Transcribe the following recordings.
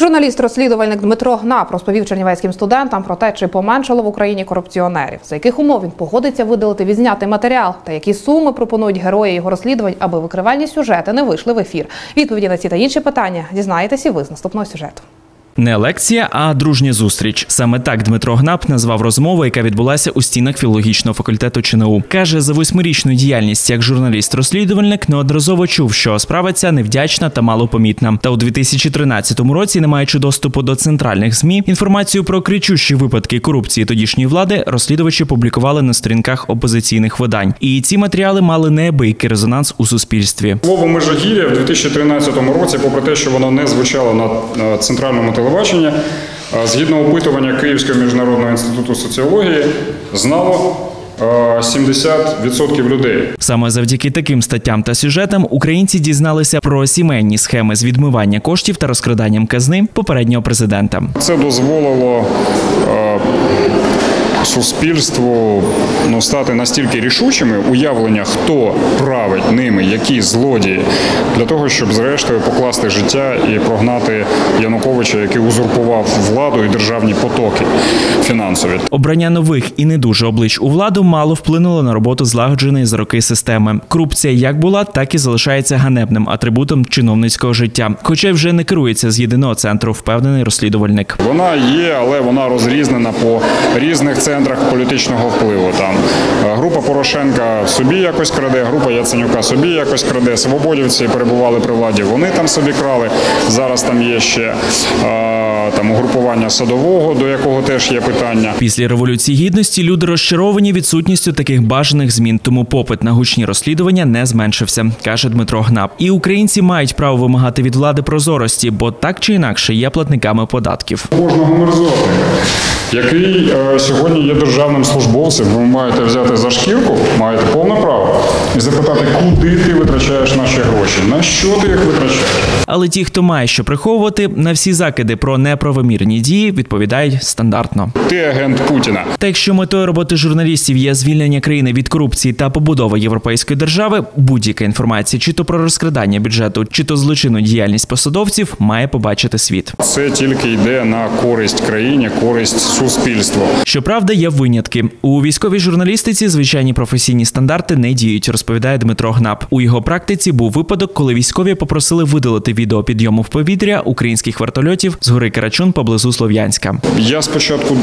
Журналіст-розслідувальник Дмитро Гнап розповів чернівецьким студентам про те, чи поменшало в Україні корупціонерів, за яких умов він погодиться видалити відзнятий матеріал, та які суми пропонують герої його розслідувань, аби викривальні сюжети не вийшли в ефір. Відповіді на ці та інші питання дізнаєтеся ви з наступного сюжету. Не лекція, а дружня зустріч. Саме так Дмитро Гнап назвав розмову, яка відбулася у стінах філологічного факультету ЧНУ. Каже, за восьмирічну діяльність як журналіст-розслідувальник неодноразово чув, що справа ця невдячна та малопомітна. Та у 2013 році, не маючи доступу до центральних змі, інформацію про кричущі випадки корупції тодішньої влади розслідувачі публікували на сторінках опозиційних видань. І ці матеріали мали неабиякий резонанс у суспільстві. Слово Межигір'я в 2013 році, попри те, що воно не звучало на центральному телебаченні, а згідно опитування Київського міжнародного інституту соціології, знало е, 70% людей. Саме завдяки таким статтям та сюжетам українці дізналися про сімейні схеми з відмивання коштів та розкраданням казни попереднього президента. Це дозволило суспільству ну, стати настільки рішучими уявлення, хто править ними, які злодії, для того, щоб зрештою покласти життя і прогнати Януковича, який узурпував владу і державні потоки фінансові. Обрання нових і не дуже облич у владу мало вплинуло на роботу злагодженої за роки системи. Корупція як була, так і залишається ганебним атрибутом чиновницького життя, хоча вже не керується з єдиного центру, впевнений розслідувальник. Вона є, але вона розрізнена по різних центрах політичного впливу. Там е, група Порошенка собі якось краде, група Яценюка собі якось краде. Свободівці перебували при владі. Вони там собі крали. Зараз там є ще е, там угрупування садового, до якого теж є питання. Після революції гідності люди розчаровані відсутністю таких бажаних змін, тому попит на гучні розслідування не зменшився, каже Дмитро Гнап. І українці мають право вимагати від влади прозорості, бо так чи інакше є платниками податків. Кожного мерзотника, який е, сьогодні є державним службовцем, ви маєте взяти за шкірку, маєте повне право і запитати, куди ти витрачаєш наші гроші, на що ти їх витрачаєш. Але ті, хто має що приховувати, на всі закиди про неправомірні дії відповідають стандартно. Ти агент Путіна. Та якщо метою роботи журналістів є звільнення країни від корупції та побудова європейської держави, будь-яка інформація, чи то про розкрадання бюджету, чи то злочинну діяльність посадовців, має побачити світ. Це тільки йде на користь країні, користь суспільству. Щоправда, є винятки у військовій журналістиці. Звичайні професійні стандарти не діють, розповідає Дмитро Гнап. У його практиці був випадок, коли військові попросили видалити відео підйому в повітря українських вертольотів з гори Карачун поблизу Слов'янська. Я спочатку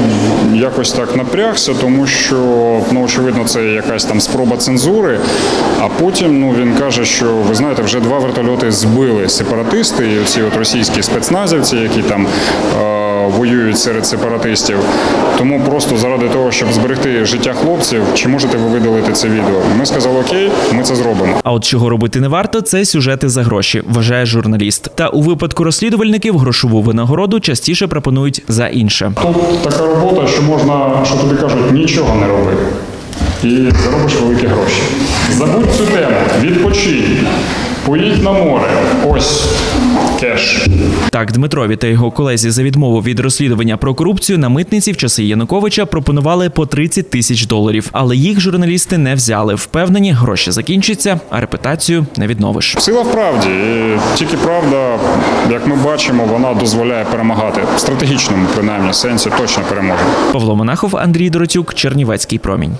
якось так напрягся, тому що ну очевидно це якась там спроба цензури. А потім ну він каже, що ви знаєте, вже два вертольоти збили сепаратисти, і ці от російські спецназівці, які там. Е- Воюють серед сепаратистів, тому просто заради того, щоб зберегти життя хлопців, чи можете ви видалити це відео? Ми сказали, окей, ми це зробимо. А от чого робити не варто, це сюжети за гроші, вважає журналіст. Та у випадку розслідувальників грошову винагороду частіше пропонують за інше. Тут така робота, що можна, що тобі кажуть, нічого не роби. І заробиш великі гроші. Забудь цю тему, відпочинь, поїдь на море. Ось кеш. Так, Дмитрові та його колезі за відмову від розслідування про корупцію на митниці в часи Януковича пропонували по 30 тисяч доларів, але їх журналісти не взяли. Впевнені, гроші закінчаться, а репутацію не відновиш. Сила в правді. І тільки правда, як ми бачимо, вона дозволяє перемагати в стратегічному, принаймні, сенсі точно переможе. Павло Монахов, Андрій Доротюк, Чернівецький промінь.